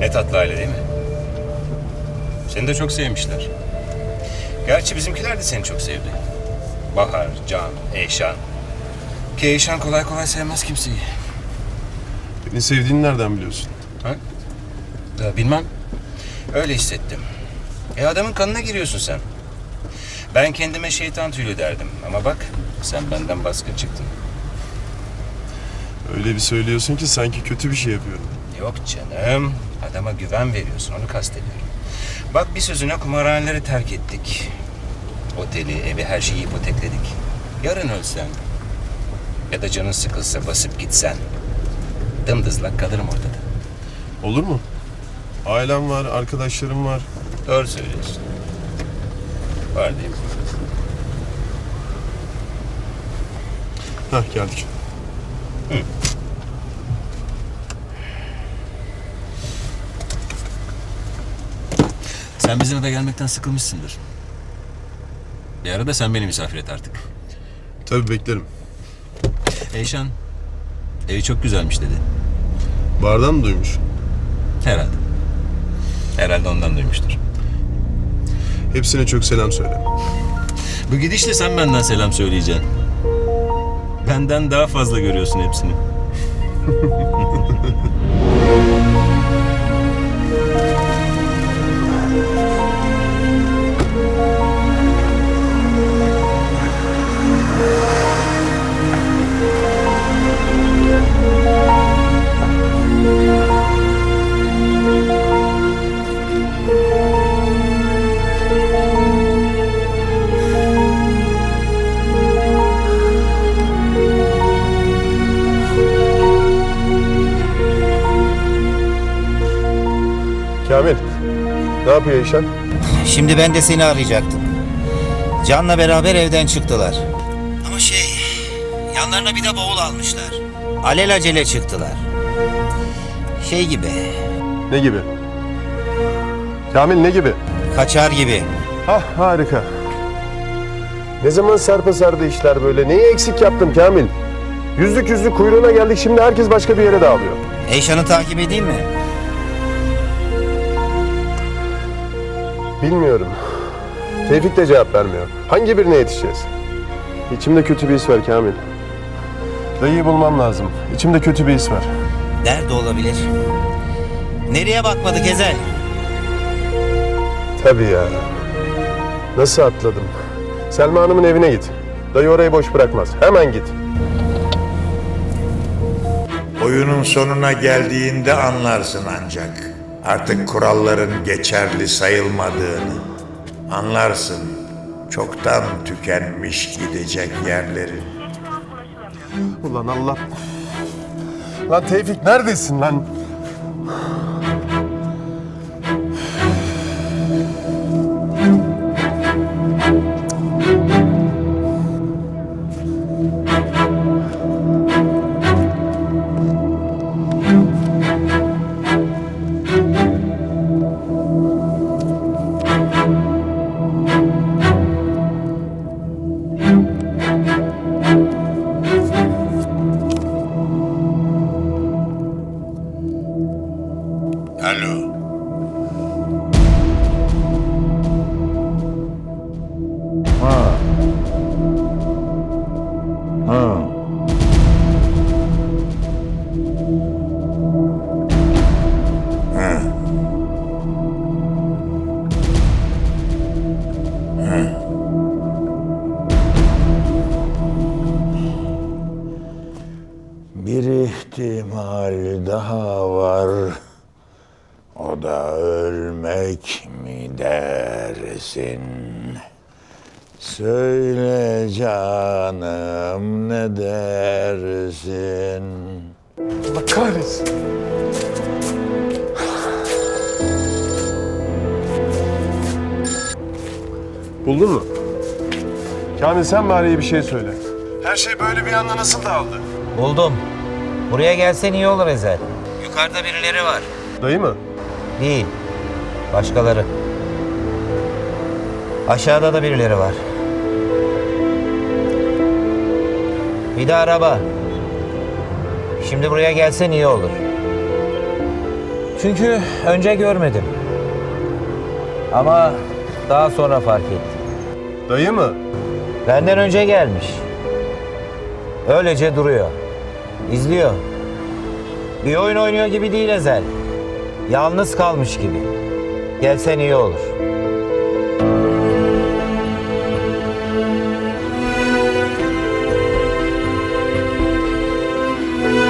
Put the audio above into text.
Ne tatlı aile değil mi? Seni de çok sevmişler. Gerçi bizimkiler de seni çok sevdi. Bahar, Can, Eyşan. Ki Eyşan kolay kolay sevmez kimseyi. Beni sevdiğini nereden biliyorsun? Ha? Ya bilmem. Öyle hissettim. E adamın kanına giriyorsun sen. Ben kendime şeytan tüylü derdim. Ama bak sen benden baskın çıktın. Öyle bir söylüyorsun ki sanki kötü bir şey yapıyorum. Yok canım. Adama güven veriyorsun. Onu kastediyorum. Bak bir sözüne kumarhaneleri terk ettik. Oteli, evi, her şeyi ipotekledik. Yarın ölsen ya da canın sıkılsa basıp gitsen dımdızlak kalırım ortada. Olur mu? Ailem var, arkadaşlarım var. Doğru söylüyorsun. Var değil mi? Hah geldik. Sen bizim eve gelmekten sıkılmışsındır. Bir ara da sen beni misafir et artık. Tabii beklerim. Eyşan, evi çok güzelmiş dedi. Bardan mı duymuş? Herhalde. Herhalde ondan duymuştur. Hepsine çok selam söyle. Bu gidişle sen benden selam söyleyeceksin. Benden daha fazla görüyorsun hepsini. yapıyor Eyşan? Şimdi ben de seni arayacaktım. Can'la beraber evden çıktılar. Ama şey, yanlarına bir de bavul almışlar. Alelacele çıktılar. Şey gibi, Ne gibi? Kamil ne gibi? kaçar gibi. Hah harika. Ne zaman sarpa sardı işler böyle? Neyi eksik yaptım Kamil? Yüzlük yüzlük kuyruğuna geldik şimdi herkes başka bir yere dağılıyor. Eyşan'ı takip edeyim mi? Bilmiyorum. Tevfik de cevap vermiyor. Hangi birine yetişeceğiz? İçimde kötü bir his var Kamil. Dayıyı bulmam lazım. İçimde kötü bir his var. Nerede olabilir? Nereye bakmadık Ezel? Tabii ya. Nasıl atladım? Selma Hanım'ın evine git. Dayı orayı boş bırakmaz. Hemen git. Oyunun sonuna geldiğinde anlarsın ancak. Artık kuralların geçerli sayılmadığını. Anlarsın. Çoktan tükenmiş gidecek yerleri. Ulan Allah. Lan Tevfik neredesin lan? Alo. Bir ihtimal daha da ölmek mi dersin? Söyle canım ne dersin? Allah kahretsin. Buldun mu? Kamil sen bari iyi bir şey söyle. Her şey böyle bir anda nasıl dağıldı? Buldum. Buraya gelsen iyi olur Ezel. Yukarıda birileri var. Dayı mı? Değil. Başkaları. Aşağıda da birileri var. Bir de araba. Şimdi buraya gelsen iyi olur. Çünkü önce görmedim. Ama daha sonra fark ettim. Dayı mı? Benden önce gelmiş. Öylece duruyor. İzliyor. Bir oyun oynuyor gibi değil Ezel. Yalnız kalmış gibi. Gelsen iyi olur.